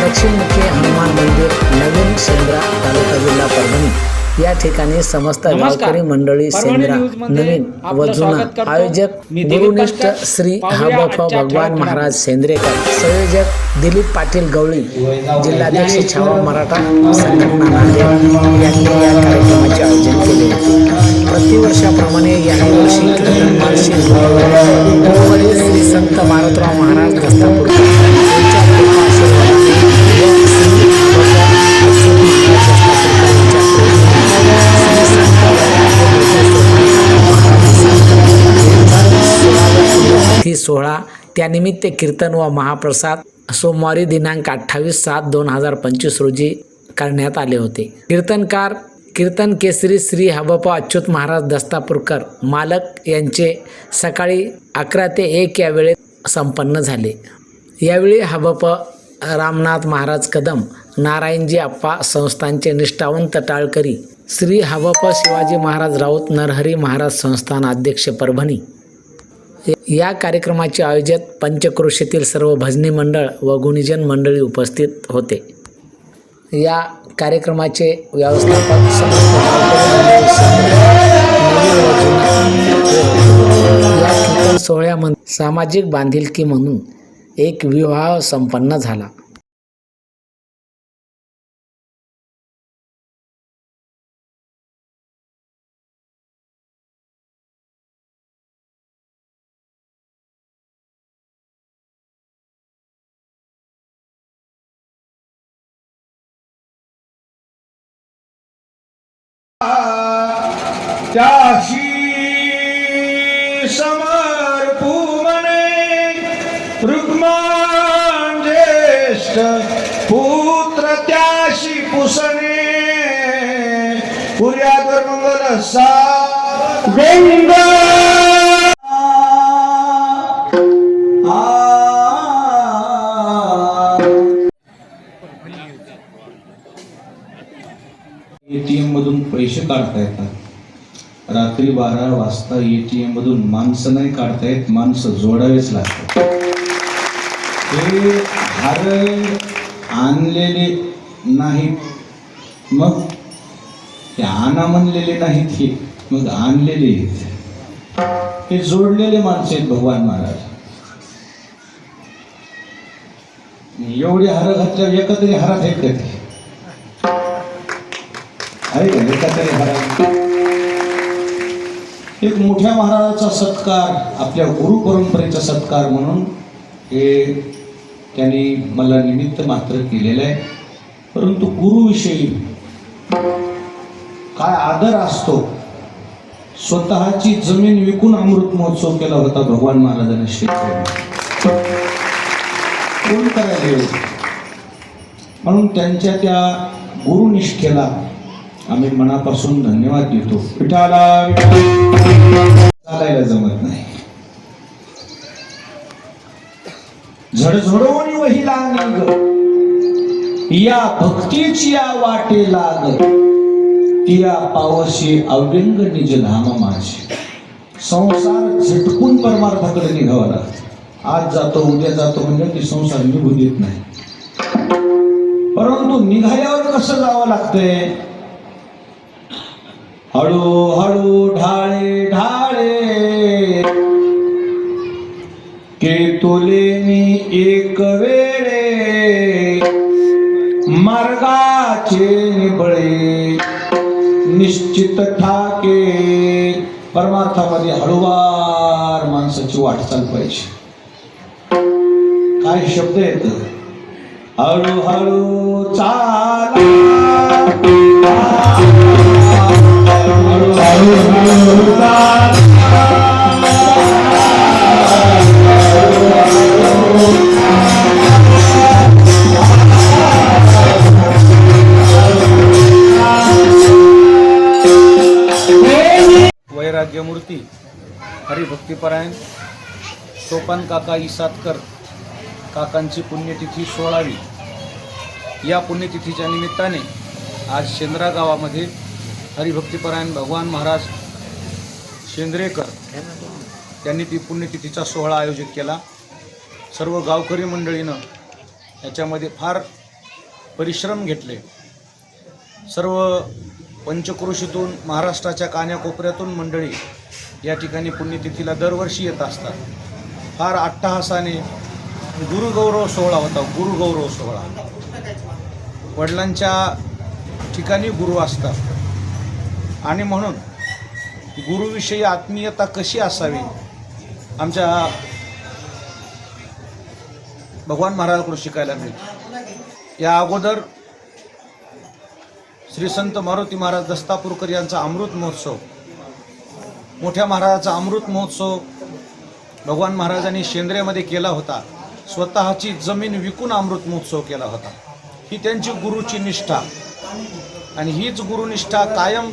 दक्षिणमुखी हनुमान मंदिर नवीन शेंद्रा तालुका जिल्हा परभणी या ठिकाणी समस्त. गावकरी मंडळी न्यूजमध्ये नवीन व जुना. आयोजक गुरुनिष्ठ. श्री हाबफ भगवान महाराज सेंद्रेकर संयोजक दिलीप पाटील गवळी जिल्हाध्यक्ष छावा मराठा संघटना नांदेड यांनी या कार्यक्रमाचे आयोजन केले प्रतिवर्षाप्रमाणे याही वर्षी श्री संत मारुतराव महाराज दस्तापूरकर सोहळा त्यानिमित्त कीर्तन व महाप्रसाद सोमवारी दिनांक अठ्ठावीस सात दोन हजार पंचवीस रोजी करण्यात आले होते. कीर्तनकार कीर्तन केसरी श्री हबप्पा अच्युत महाराज दस्तापूरकर मालक यांचे सकाळी अकरा ते एक या वेळेत संपन्न झाले. यावेळी हबप रामनाथ महाराज कदम नारायणजी आप्पा संस्थानचे निष्ठावंत टाळकरी श्री हबप शिवाजी महाराज राऊत नरहरी महाराज संस्थान अध्यक्ष परभणी या कार्यक्रमाचे आयोजक पंचक्रोशीतील सर्व भजनी मंडळ व गुणीजन मंडळी उपस्थित होते. या कार्यक्रमाचे व्यवस्थापक सोहळ्यामध्ये सामाजिक बांधिलकी म्हणून एक विवाह संपन्न झाला. त्याशी समर्पू म्हणे रुक्मान ज्येष्ठ पुत्र त्याशी पुसणे. पुर्याकर मंगल सा गंग. एटीएम मधून पैसे काढता येतात. रात्री बारा वाजता एटीएम मधून माणसं नाही काढता येत माणसं जोडावेच लागतात. हे हार आणलेले नाहीत. मग ते आणा म्हणलेले नाहीत हे मग आणलेले आहेत हे जोडलेले माणसं आहेत भगवान महाराज. एवढे हार घातल्यावर एका हारात आहेत का ते? अरे का? हारात एक मोठ्या महाराजाचा सत्कार आपल्या गुरु परंपरेचा सत्कार म्हणून हे त्यांनी मला निमित्त मात्र केलेलं आहे. परंतु गुरुविषयी काय आदर असतो? स्वतःची जमीन विकून अमृत महोत्सव केला होता भगवान महाराजांनी शेतकरी कोण करायला म्हणून त्यांच्या त्या गुरुनिष्ठेला आम्ही मनापासून धन्यवाद देतो. पिठाला चालायला जमत नाही. झडझडवून वहिला निग. या भक्तीची या वाटे लाग. तिया पावशी अव्यंग निज धाम माझे संसार झटकून परमार्थाकडे निघावा लागतो आज जातो उद्या जातो म्हणजे ती संसार निघू देत नाही. परंतु निघाल्यावर कसं जावं लागतंय? हळूहळू ढाळे ढाळे. के तुले मी एक वेळे मार्गाचे निबळे निश्चित ठाके. परमार्थामध्ये हळूवार माणसाची वाटचाल पाहिजे. काय शब्द येत हळूहळू चाला. वैराग्यमूर्ती हरिभक्तीपरायण सोपान काका इसातकर काकांची पुण्यतिथी सोळावी. या पुण्यतिथीच्या निमित्ताने आज शेंद्रा गावामध्ये हरिभक्तीपरायण भगवान महाराज शेंद्रेकर त्यांनी ती पुण्यतिथीचा सोहळा आयोजित केला. सर्व गावकरी मंडळीनं याच्यामध्ये फार परिश्रम घेतले. सर्व पंचक्रोशीतून महाराष्ट्राच्या कान्याकोपऱ्यातून मंडळी या ठिकाणी पुण्यतिथीला दरवर्षी येत असतात. फार अट्टहासाने गुरुगौरव सोहळा होता गुरुगौरव सोहळा. वडिलांच्या ठिकाणी गुरु असतात. आणि म्हणून गुरुविषयी आत्मीयता कशी असावी? आमच्या भगवान महाराजांकडून शिकायला मिळते. या अगोदर श्री संत मारुती महाराज दस्तापूरकर यांचा अमृत महोत्सव मोठ्या महाराजाचा अमृत महोत्सव भगवान महाराजांनी शेंद्रेमध्ये केला होता. स्वतःची जमीन विकून अमृत महोत्सव केला होता. ही त्यांची गुरुची निष्ठा. आणि हीच गुरुनिष्ठा कायम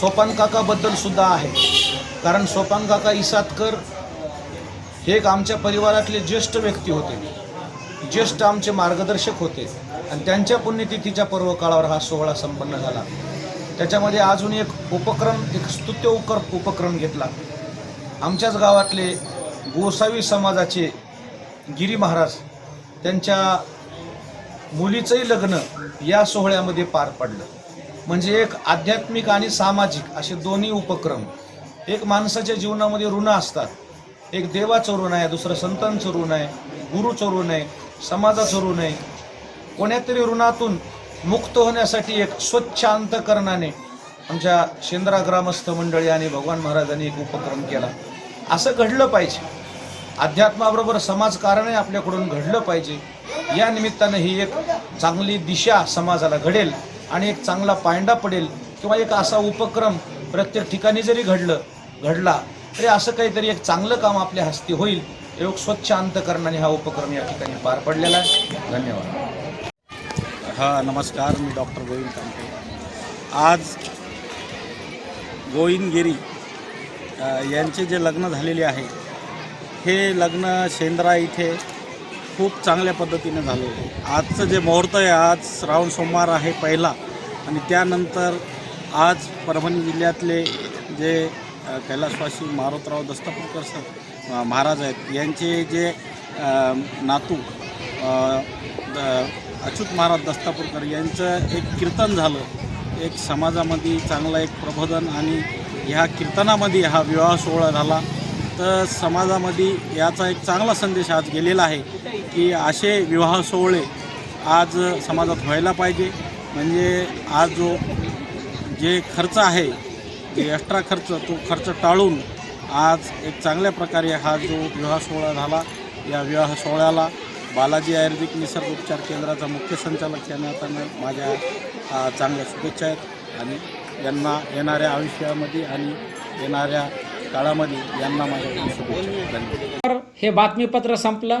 सोपान काकाबद्दल सुद्धा आहे. कारण सोपान काका इसातकर हे एक आमच्या परिवारातले ज्येष्ठ व्यक्ती होते. ज्येष्ठ आमचे मार्गदर्शक होते. आणि त्यांच्या पुण्यतिथीच्या पर्व काळावर हा सोहळा संपन्न झाला. त्याच्यामध्ये अजून एक उपक्रम एक स्तुत्य उकर उपक्रम घेतला. आमच्याच गावातले गोसावी समाजाचे गिरी महाराज त्यांच्या मुलीचंही लग्न या सोहळ्यामध्ये पार पडलं. म्हणजे एक आध्यात्मिक आणि सामाजिक असे दोन्ही उपक्रम. एक माणसाच्या जीवनामध्ये ऋण असतात. एक देवाचं ऋण आहे दुसरं संतांचं ऋण आहे गुरुचं ऋण आहे समाजाचं ऋण आहे. कोण्यातरी ऋणातून मुक्त होण्यासाठी एक स्वच्छ अंतकरणाने आमच्या शेंद्रा ग्रामस्थ मंडळी आणि भगवान महाराजांनी एक उपक्रम केला. असं घडलं पाहिजे. अध्यात्माबरोबर समाजकारणही आपल्याकडून घडलं पाहिजे. या निमित्तानं ही एक चांगली दिशा समाजाला घडेल. आणि एक चांगला पायंडा पडेल किंवा एक असा उपक्रम प्रत्येक ठिकाणी जरी घडलं घडला तरी असं काहीतरी एक चांगलं काम आपल्या हस्ती होईल. एक स्वच्छ अंतकरणाने हा उपक्रम या ठिकाणी पार पडलेला आहे. धन्यवाद. हां नमस्कार मी डॉक्टर गोविंद कांते आज गोविंदगिरी यांचे जे लग्न झालेले आहे हे लग्न शेंद्रा इथे खूप चांगल्या पद्धतीने झालं आहे आजचं जे मुहूर्त आहे आज श्रावण सोमवार आहे पहिला. आणि त्यानंतर आज परभणी जिल्ह्यातले जे कैलासवासी मारुतराव दस्तपूरकर सर महाराज आहेत यांचे जे नातू द- अच्युत महाराज दस्तापूरकर यांचं एक कीर्तन झालं. एक समाजामध्ये चांगलं एक प्रबोधन आणि ह्या कीर्तनामध्ये हा विवाह सोहळा झाला. तर समाजामध्ये याचा एक चांगला संदेश आज गेलेला आहे. की असे विवाह सोहळे आज समाजात व्हायला पाहिजे. म्हणजे आज जो जे खर्च आहे जे एक्स्ट्रा खर्च तो खर्च टाळून आज एक चांगल्या प्रकारे हा जो विवाह सोहळा झाला या विवाह सोहळ्याला बालाजी आयुर्वेदिक निसर्ग उपचार केंद्राचा मुख्य संचालक यांना त्यांना माझ्या चांगल्या शुभेच्छा आहेत. आणि यांना येणाऱ्या आयुष्यामध्ये आणि येणाऱ्या काळामध्ये यांना माझ्या शुभेच्छा धन्यवाद. हे बातमीपत्र संपलं.